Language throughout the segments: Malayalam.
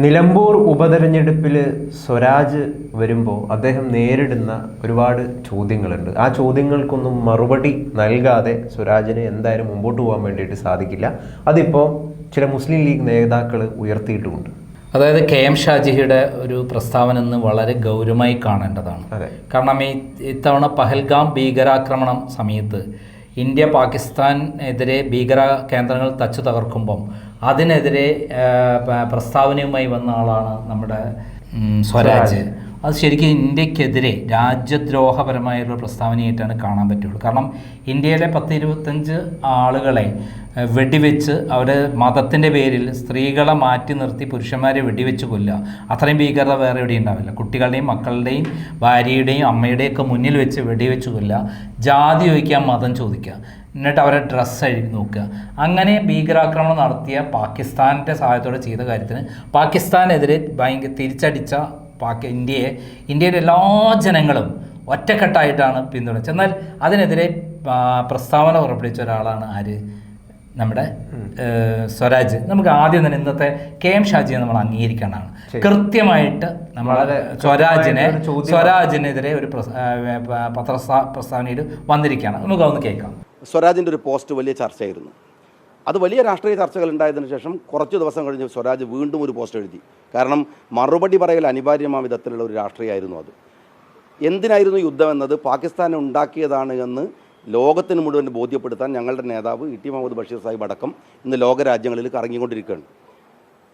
നിലമ്പൂർ ഉപതെരഞ്ഞെടുപ്പിൽ സ്വരാജ് വരുമ്പോൾ അദ്ദേഹം നേരിടുന്ന ഒരുപാട് ചോദ്യങ്ങളുണ്ട്. ആ ചോദ്യങ്ങൾക്കൊന്നും മറുപടി നൽകാതെ സ്വരാജിന് എന്തായാലും മുമ്പോട്ട് പോകാൻ വേണ്ടിയിട്ട് സാധിക്കില്ല. അതിപ്പോൾ ചില മുസ്ലിം ലീഗ് നേതാക്കൾ ഉയർത്തിയിട്ടുമുണ്ട് അതായത് കെ എം ഷാജിയുടെ ഒരു പ്രസ്താവന ഇന്ന് വളരെ ഗൗരവമായി കാണേണ്ടതാണ്. കാരണം ഈ ഇത്തവണ പഹൽഗാം ഭീകരാക്രമണം സമയത്ത് ഇന്ത്യ പാകിസ്ഥാനെതിരെ ഭീകര കേന്ദ്രങ്ങൾ തച്ചു തകർക്കുമ്പം അതിനെതിരെ പ്രസ്താവനയുമായി വന്ന ആളാണ് നമ്മുടെ സ്വരാജ്. അത് ശരിക്കും ഇന്ത്യക്കെതിരെ രാജ്യദ്രോഹപരമായുള്ള പ്രസ്താവനയായിട്ടാണ് കാണാൻ പറ്റുള്ളൂ. കാരണം ഇന്ത്യയിലെ പത്ത് ഇരുപത്തഞ്ച് ആളുകളെ വെടിവെച്ച് അവരെ മതത്തിന്റെ പേരിൽ സ്ത്രീകളെ മാറ്റി നിർത്തി പുരുഷന്മാരെ വെടിവെച്ച് കൊല്ലുക. അത്രയും ഭീകരത വേറെ എവിടെയും ഉണ്ടാവില്ല. കുട്ടികളുടെയും മക്കളുടെയും ഭാര്യയുടെയും അമ്മയുടെയും ഒക്കെ മുന്നിൽ വെച്ച് വെടിവെച്ച് കൊല്ലുക. ജാതി ചോദിക്കാൻ മതം ചോദിക്കുക. എന്നിട്ട് അവരെ ഡ്രസ്സ് എഴുതി നോക്കുക. അങ്ങനെ ഭീകരാക്രമണം നടത്തിയ പാകിസ്ഥാന്റെ സഹായത്തോടെ ചെയ്ത കാര്യത്തിന് പാകിസ്ഥാനെതിരെ ഭയങ്കര തിരിച്ചടിച്ച പാകി ഇന്ത്യയെ ഇന്ത്യയുടെ എല്ലാ ജനങ്ങളും ഒറ്റക്കെട്ടായിട്ടാണ് പിന്തുണച്ചത്. എന്നാൽ അതിനെതിരെ പ്രസ്താവന പുറപ്പെടുവിച്ച ഒരാളാണ് ആര്? നമ്മുടെ സ്വരാജ്. നമുക്ക് ആദ്യം തന്നെ ഇന്നത്തെ കെ എം ഷാജിയെ നമ്മൾ അംഗീകരിക്കേണ്ടതാണ് കൃത്യമായിട്ട് നമ്മൾ സ്വരാജിനെ സ്വരാജിനെതിരെ ഒരു പ്രസ്- ആ, പ- പത്രസ പ്രസ്താവനയിൽ വന്നിരിക്കുകയാണ്. നമുക്ക് അതൊന്ന് കേൾക്കാം. സ്വരാജിന്റെ ഒരു പോസ്റ്റ് വലിയ ചർച്ചയായിരുന്നു. അത് വലിയ രാഷ്ട്രീയ ചർച്ചകൾ ഉണ്ടായതിനു ശേഷം കുറച്ച് ദിവസം കഴിഞ്ഞ് സ്വരാജ് വീണ്ടും ഒരു പോസ്റ്റ് എഴുതി. കാരണം മറുപടി പറയൽ അനിവാര്യമായ വിധത്തിലുള്ള ഒരു രാഷ്ട്രീയമായിരുന്നു അത്. എന്തിനായിരുന്നു യുദ്ധം എന്നത്? പാകിസ്ഥാനെ ഉണ്ടാക്കിയതാണ് എന്ന് ലോകത്തിന് മുഴുവൻ ബോധ്യപ്പെടുത്താൻ ഞങ്ങളുടെ നേതാവ് ഇ ടി മുഹമ്മദ് ബഷീർ സാഹിബ് അടക്കം ഇന്ന് ലോകരാജ്യങ്ങളിൽ കറങ്ങിക്കൊണ്ടിരിക്കുകയാണ്.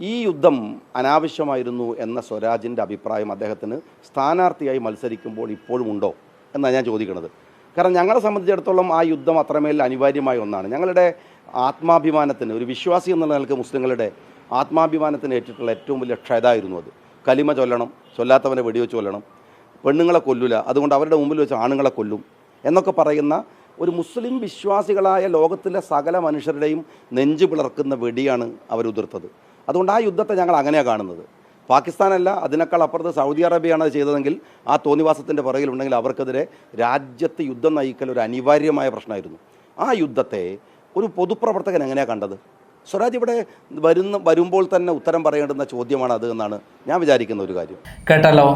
ഈ യുദ്ധം അനാവശ്യമായിരുന്നു എന്ന സ്വരാജിന്റെ അഭിപ്രായം അദ്ദേഹത്തിന് സ്ഥാനാർത്ഥിയായി മത്സരിക്കുമ്പോൾ ഇപ്പോഴും ഉണ്ടോ എന്നാണ് ഞാൻ ചോദിക്കുന്നത് കാരണം ഞങ്ങളെ സംബന്ധിച്ചിടത്തോളം ആ യുദ്ധം അത്രമേൽ അനിവാര്യമായ ഒന്നാണ്. ഞങ്ങളുടെ ആത്മാഭിമാനത്തിന് ഒരു വിശ്വാസി എന്ന നിലയ്ക്ക് മുസ്ലിങ്ങളുടെ ആത്മാഭിമാനത്തിന് ഏറ്റിട്ടുള്ള ഏറ്റവും വലിയ ക്ഷയതായിരുന്നു അത്. കലിമ ചൊല്ലണം ചൊല്ലാത്തവനെ വെടിവെച്ച് കൊല്ലണം പെണ്ണുങ്ങളെ കൊല്ലില്ല അതുകൊണ്ട് അവരുടെ മുമ്പിൽ വെച്ച് ആണുങ്ങളെ കൊല്ലും എന്നൊക്കെ പറയുന്ന ഒരു മുസ്ലിം വിശ്വാസികളായ ലോകത്തിലെ സകല മനുഷ്യരുടെയും നെഞ്ചു പിളർക്കുന്ന വെടിയാണ് അവരുതിർത്തത്. അതുകൊണ്ട് ആ യുദ്ധത്തെ ഞങ്ങൾ അങ്ങനെയാണ് കാണുന്നത്. പാകിസ്ഥാനല്ല അതിനേക്കാൾ അപ്പുറത്ത് സൗദി അറേബ്യയാണ് അത് ചെയ്തതെങ്കിൽ ആ തോന്നിവാസത്തിന്റെ പുറകിലുണ്ടെങ്കിൽ അവർക്കെതിരെ രാജ്യത്ത് യുദ്ധം നയിക്കൽ ഒരു അനിവാര്യമായ പ്രശ്നമായിരുന്നു. ആ യുദ്ധത്തെ ഒരു പൊതുപ്രവർത്തകൻ എങ്ങനെയാണ് കണ്ടത്? സ്വരാജ് ഇവിടെ വരുന്ന വരുമ്പോൾ തന്നെ ഉത്തരം പറയേണ്ടുന്ന ചോദ്യമാണ് അത് എന്നാണ് ഞാൻ വിചാരിക്കുന്ന ഒരു കാര്യം. കേട്ടല്ലോ?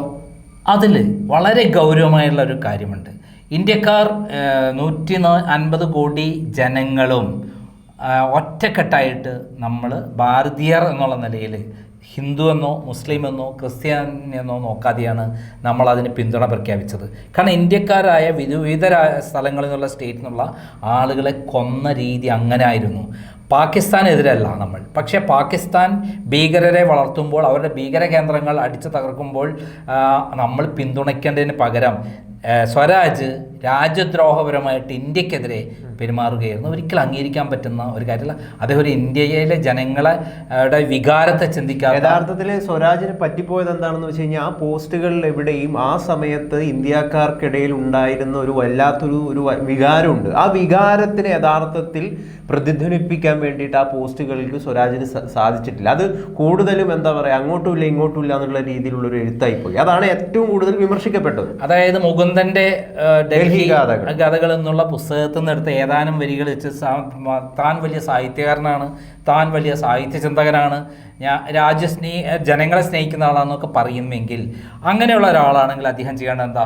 അതിൽ വളരെ ഗൗരവമായുള്ള ഒരു കാര്യമുണ്ട്. ഇന്ത്യക്കാർ നൂറ്റി അൻപത് കോടി ജനങ്ങളും ഒറ്റക്കെട്ടായിട്ട് നമ്മൾ ഭാരതീയർ എന്നുള്ള നിലയിൽ ഹിന്ദു എന്നോ മുസ്ലിം എന്നോ ക്രിസ്ത്യൻ എന്നോ നോക്കാതെയാണ് നമ്മൾ അതിന് പിന്തുണ പ്രഖ്യാപിച്ചത്. കാരണം ഇന്ത്യക്കാരായ വിധ വിവിധ സ്ഥലങ്ങളിൽ നിന്നുള്ള സ്റ്റേറ്റിൽ നിന്നുള്ള ആളുകളെ കൊന്ന രീതി അങ്ങനെ ആയിരുന്നു പാകിസ്ഥാനെതിരല്ല നമ്മൾ. പക്ഷേ പാകിസ്ഥാൻ ഭീകരരെ വളർത്തുമ്പോൾ അവരുടെ ഭീകര കേന്ദ്രങ്ങൾ അടിച്ചു തകർക്കുമ്പോൾ നമ്മൾ പിന്തുണയ്ക്കേണ്ടതിന് പകരം സ്വരാജ് രാജ്യദ്രോഹപരമായിട്ട് ഇന്ത്യക്കെതിരെ പെരുമാറുകയായിരുന്നു. ഒരിക്കലും അംഗീകരിക്കാൻ പറ്റുന്ന ഒരു കാര്യമല്ല. അദ്ദേഹം ഒരു ഇന്ത്യയിലെ ജനങ്ങളുടെ വികാരത്തെ ചിന്തിക്കാത്ത യഥാർത്ഥത്തിൽ സ്വരാജിന് പറ്റിപ്പോയത് എന്താണെന്ന് വെച്ച് കഴിഞ്ഞാൽ ആ പോസ്റ്റുകളിൽ എവിടെയും ആ സമയത്ത് ഇന്ത്യക്കാർക്കിടയിൽ ഉണ്ടായിരുന്ന ഒരു വല്ലാത്തൊരു ഒരു വികാരമുണ്ട്. ആ വികാരത്തിന് യഥാർത്ഥത്തിൽ പ്രതിധ്വനിപ്പിക്കാൻ വേണ്ടിയിട്ട് ആ പോസ്റ്റുകൾക്ക് സ്വരാജിന് സാധിച്ചിട്ടില്ല. അത് കൂടുതലും എന്താ പറയുക അങ്ങോട്ടും ഇല്ല ഇങ്ങോട്ടും ഇല്ല എന്നുള്ള രീതിയിലുള്ള ഒരു എഴുത്തായി പോയി അതാണ് ഏറ്റവും കൂടുതൽ വിമർശിക്കപ്പെട്ടത്. അതായത് മുകുന്ദന്റെ ഡൽഹി ഗാഥകൾ. എന്നുള്ള പുസ്തകത്തിൽ നിന്ന് എടുത്ത് ഏതാനും വരികൾ വെച്ച് താൻ വലിയ സാഹിത്യകാരനാണ് താൻ വലിയ സാഹിത്യ ചിന്തകനാണ് ഞാൻ രാജ്യസ്നേഹ ജനങ്ങളെ സ്നേഹിക്കുന്ന ആളാണെന്നൊക്കെ പറയുമെങ്കിൽ അങ്ങനെയുള്ള ഒരാളാണെങ്കിൽ അദ്ദേഹം ചെയ്യേണ്ടത് എന്താ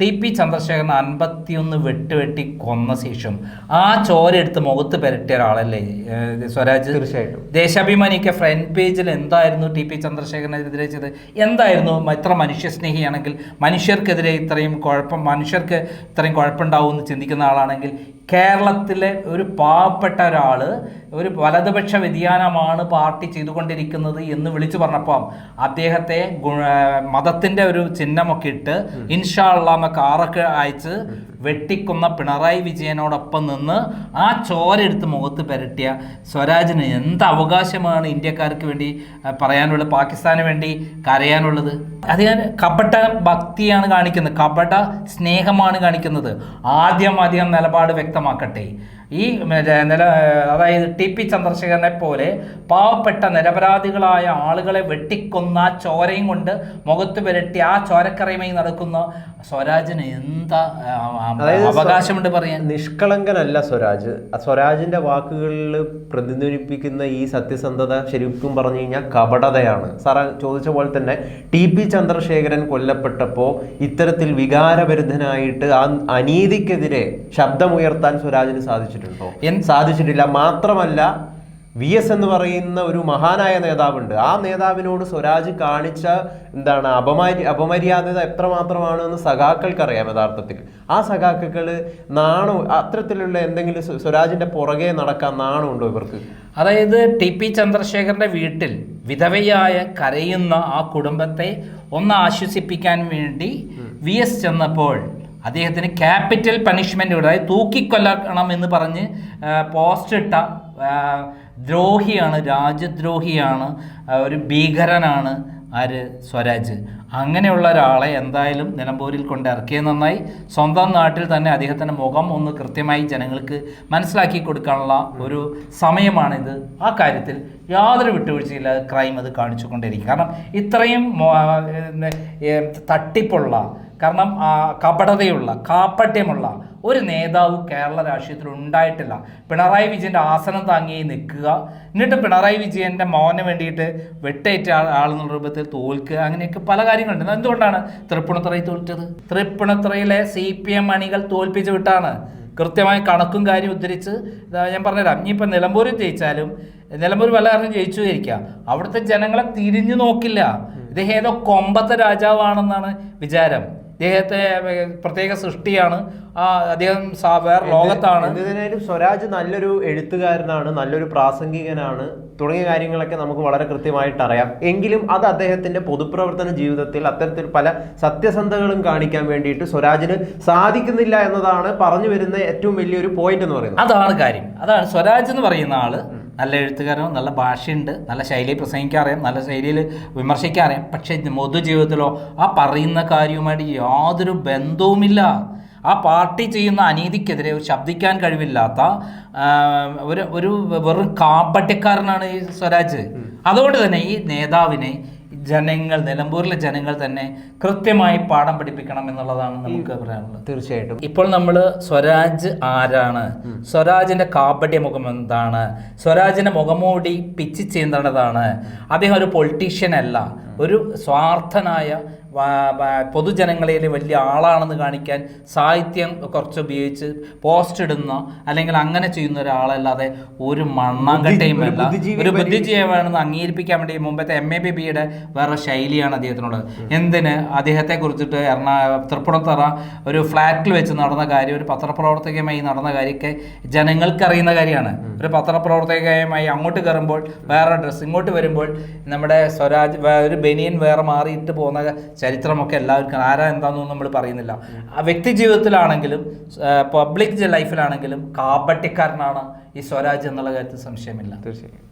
ടി പി ചന്ദ്രശേഖരൻ അൻപത്തിയൊന്ന് വെട്ടുവെട്ടി കൊന്ന ശേഷം ആ ചോര എടുത്ത് മുഖത്ത് പെരട്ടിയ ഒരാളല്ലേ സ്വരാജ്? തീർച്ചയായിട്ടും. ദേശാഭിമാനിക്ക് ഫ്രണ്ട് പേജിൽ എന്തായിരുന്നു ടി പി ചന്ദ്രശേഖരനെതിരെ ചെയ്ത് എന്തായിരുന്നു ഇത്ര മനുഷ്യസ്നേഹിയാണെങ്കിൽ? മനുഷ്യർക്കെതിരെ ഇത്രയും കുഴപ്പം മനുഷ്യർക്ക് ഇത്രയും കുഴപ്പമുണ്ടാവും എന്ന് ചിന്തിക്കുന്ന ആളാണെങ്കിൽ കേരളത്തിലെ ഒരു പാവപ്പെട്ട ഒരാൾ ഒരു വലതുപക്ഷ വ്യതിയാനമാണ് പാർട്ടി ചെയ്തുകൊണ്ടിരിക്കുന്നത് എന്ന് വിളിച്ചു പറഞ്ഞപ്പം അദ്ദേഹത്തെ മതത്തിന്റെ ഒരു ചിഹ്നമൊക്കെ ഇട്ട് ഇൻഷാള്ള കാറൊക്കെ അയച്ച് വെട്ടിക്കുന്ന പിണറായി വിജയനോടൊപ്പം നിന്ന് ആ ചോരെടുത്ത് മുഖത്ത് പെരട്ടിയ സ്വരാജിന് എന്ത് അവകാശമാണ് ഇന്ത്യക്കാർക്ക് വേണ്ടി പറയാനുള്ളത് പാകിസ്ഥാന് വേണ്ടി കരയാനുള്ളത്? അത് ഞാൻ കപട ഭക്തിയാണ് കാണിക്കുന്നത് കപട സ്നേഹമാണ് കാണിക്കുന്നത്. ആദ്യം അധികം നിലപാട് വ്യക്തമാക്കട്ടെ ഈ നില അതായത് ടി പി ചന്ദ്രശേഖരനെ പോലെ പാവപ്പെട്ട നിരപരാധികളായ ആളുകളെ വെട്ടിക്കൊന്ന ആ ചോരയും കൊണ്ട് മുഖത്ത് പുരട്ടി ആ ചോരക്കറയുമായി നടക്കുന്ന സ്വരാജിന് എന്താ അവകാശമുണ്ട് പറയാൻ? നിഷ്കളങ്കനല്ല സ്വരാജ്. സ്വരാജിന്റെ വാക്കുകളിൽ പ്രതിധ്വനിപ്പിക്കുന്ന ഈ സത്യസന്ധത ശരിക്കും പറഞ്ഞു കഴിഞ്ഞാൽ കപടതയാണ്. സാറ ചോദിച്ച പോലെ തന്നെ ടി പി ചന്ദ്രശേഖരൻ കൊല്ലപ്പെട്ടപ്പോൾ ഇത്തരത്തിൽ വികാരഭരിതനായിട്ട് ആ അനീതിക്കെതിരെ ശബ്ദമുയർത്താൻ സ്വരാജിന് സാധിച്ചിട്ടുണ്ടോ? സാധിച്ചിട്ടില്ല. മാത്രമല്ല വി എസ് എന്ന് പറയുന്ന ഒരു മഹാനായ നേതാവുണ്ട്. ആ നേതാവിനോട് സ്വരാജ് കാണിച്ച എന്താണ് അപമാരി അപമര്യാദത എത്രമാത്രമാണ് എന്ന് സഖാക്കൾക്കറിയാം യഥാർത്ഥത്തിൽ. ആ സഖാക്കൾ നാണോ അത്തരത്തിലുള്ള എന്തെങ്കിലും സ്വ- സ്വരാജിന്റെ പുറകെ നടക്കാൻ നാണമുണ്ടോ ഇവർക്ക്? അതായത് ടി പി ചന്ദ്രശേഖരന്റെ വീട്ടിൽ വിധവയായ കരയുന്ന ആ കുടുംബത്തെ ഒന്ന് ആശ്വസിപ്പിക്കാൻ വേണ്ടി വി എസ് ചെന്നപ്പോൾ അദ്ദേഹത്തിന് ക്യാപിറ്റൽ പണിഷ്മെന്റ് അതായത് തൂക്കിക്കൊല്ലണം എന്ന് പറഞ്ഞ് പോസ്റ്റ് ഇട്ട ദ്രോഹിയാണ് രാജ്യദ്രോഹിയാണ് ഒരു ഭീകരനാണ് ആര്? സ്വരാജ്. അങ്ങനെയുള്ള ഒരാളെ എന്തായാലും നിലമ്പൂരിൽ കൊണ്ട് ഇറക്കിയത് നന്നായി. സ്വന്തം നാട്ടിൽ തന്നെ അദ്ദേഹത്തിന്റെ മുഖം ഒന്ന് കൃത്യമായി ജനങ്ങൾക്ക് മനസ്സിലാക്കി കൊടുക്കാനുള്ള ഒരു സമയമാണിത്. ആ കാര്യത്തിൽ യാതൊരു വിട്ടുവീഴ്ചയില്ലാതെ ക്രൈം അത് കാണിച്ചുകൊണ്ടിരിക്കും. കാരണം ഇത്രയും തട്ടിപ്പുള്ള കാരണം കപടതയുള്ള കാപ്പട്യമുള്ള ഒരു നേതാവ് കേരള രാഷ്ട്രീയത്തിൽ ഉണ്ടായിട്ടില്ല. പിണറായി വിജയന്റെ ആസനം താങ്ങി നിൽക്കുക. എന്നിട്ട് പിണറായി വിജയന്റെ മോന് വേണ്ടിയിട്ട് വെട്ടേറ്റ ആൾ ആളെന്നുള്ള രൂപത്തിൽ തോൽക്കുക. അങ്ങനെയൊക്കെ പല കാര്യങ്ങളുണ്ട്. എന്തുകൊണ്ടാണ് തൃപ്പുണിത്തറയിൽ തോൽറ്റത് തൃപ്പുണിത്തറയിലെ സി പി എം അണികൾ തോൽപ്പിച്ച് വിട്ടാണ്. കൃത്യമായി കണക്കും കാര്യം ഉദ്ധരിച്ച് ഞാൻ പറഞ്ഞുതരാം. ഇനിയിപ്പോൾ നിലമ്പൂരിൽ ജയിച്ചാലും നിലമ്പൂർ പല കാരണം ജയിച്ചു ഇരിക്കുക. അവിടുത്തെ ജനങ്ങളെ തിരിഞ്ഞു നോക്കില്ല. ഇദ്ദേഹം ഏതോ കൊമ്പത്തെ രാജാവാണെന്നാണ് വിചാരം. ഇദ്ദേഹത്തെ ഏർ, പ്രത്യേക സൃഷ്ടിയാണ്. ആ അദ്ദേഹം വേറെ ലോകത്താണ്. എന്തിനായാലും സ്വരാജ് നല്ലൊരു എഴുത്തുകാരനാണ് നല്ലൊരു പ്രാസംഗികനാണ്. തുടങ്ങിയ കാര്യങ്ങളൊക്കെ നമുക്ക് വളരെ കൃത്യമായിട്ട് അറിയാം. എങ്കിലും അത് അദ്ദേഹത്തിന്റെ പൊതുപ്രവർത്തന ജീവിതത്തിൽ അത്തരത്തിൽ പല സത്യസന്ധകളും കാണിക്കാൻ വേണ്ടിയിട്ട് സ്വരാജിന് സാധിക്കുന്നില്ല എന്നതാണ് പറഞ്ഞു വരുന്ന ഏറ്റവും വലിയൊരു പോയിന്റ് എന്ന് പറയുന്നത്. അതാണ് കാര്യം. അതാണ് സ്വരാജ് എന്ന് പറയുന്ന ആൾ നല്ല എഴുത്തുകാരനും നല്ല ഭാഷയുണ്ട് നല്ല ശൈലിയിൽ പ്രസംഗിക്കാൻ അറിയാം നല്ല ശൈലിയിൽ വിമർശിക്കാൻ പക്ഷേ പക്ഷേ പൊതുജീവിതത്തിലോ ആ പറയുന്ന കാര്യവുമായിട്ട് യാതൊരു ബന്ധവുമില്ല. ആ പാർട്ടി ചെയ്യുന്ന അനീതിക്കെതിരെ ഒരു ശബ്ദിക്കാൻ കഴിവില്ലാത്ത ഒരു ഒരു വെറും കാപ്പട്ടിക്കാരനാണ് ഈ സ്വരാജ്. അതുകൊണ്ട് തന്നെ ഈ നേതാവിനെ ജനങ്ങൾ നിലമ്പൂരിലെ ജനങ്ങൾ തന്നെ കൃത്യമായി പാഠം പഠിപ്പിക്കണം എന്നുള്ളതാണ് നമുക്ക് പറയാനുള്ളത്. തീർച്ചയായിട്ടും. ഇപ്പോൾ നമ്മൾ സ്വരാജ് ആരാണ്? സ്വരാജിന്റെ കാപട്യ മുഖം എന്താണ്? സ്വരാജിന്റെ മുഖമൂടി പിച്ചി ചീന്തേണ്ടതാണ് അദ്ദേഹം ഒരു പൊളിറ്റീഷ്യൻ അല്ല. ഒരു സ്വാർത്ഥനായ പൊതുജനങ്ങളിൽ വലിയ ആളാണെന്ന് കാണിക്കാൻ സാഹിത്യം കുറച്ച് ഉപയോഗിച്ച് പോസ്റ്റ് ഇടുന്ന അല്ലെങ്കിൽ അങ്ങനെ ചെയ്യുന്ന ഒരാളല്ലാതെ ഒരു മണ്ണാങ്കട്ടയുമല്ല ഒരു ബുദ്ധിജീവി ഒരു ബുദ്ധിജീവിയാണെന്ന് അംഗീകരിപ്പിക്കാൻ വേണ്ടി മുമ്പത്തെ എം എ ബി ബിയുടെ വേറെ ശൈലിയാണ് അദ്ദേഹത്തിനുള്ളത്. എന്തിന്? അദ്ദേഹത്തെ കുറിച്ചിട്ട് എറണാ തൃപ്പുണത്തറ ഒരു ഫ്ലാറ്റിൽ വെച്ച് നടന്ന കാര്യം ഒരു പത്രപ്രവർത്തകമായി നടന്ന കാര്യമൊക്കെ ജനങ്ങൾക്ക് അറിയുന്ന കാര്യമാണ് ഒരു പത്രപ്രവർത്തകമായി അങ്ങോട്ട് കയറുമ്പോൾ വേറെ ഡ്രസ്സ് ഇങ്ങോട്ട് വരുമ്പോൾ നമ്മുടെ സ്വരാജ് ഒരു ബനിയൻ വേറെ മാറിയിട്ട് പോകുന്ന ചരിത്രമൊക്കെ എല്ലാവർക്കും ആരാ എന്താണെന്നൊന്നും നമ്മൾ പറയുന്നില്ല. വ്യക്തി ജീവിതത്തിലാണെങ്കിലും പബ്ലിക് ലൈഫിലാണെങ്കിലും കാപ്പട്ടിക്കാരനാണ് ഈ സ്വരാജ് എന്നുള്ള കാര്യത്തിൽ സംശയമില്ല. തീർച്ചയായും.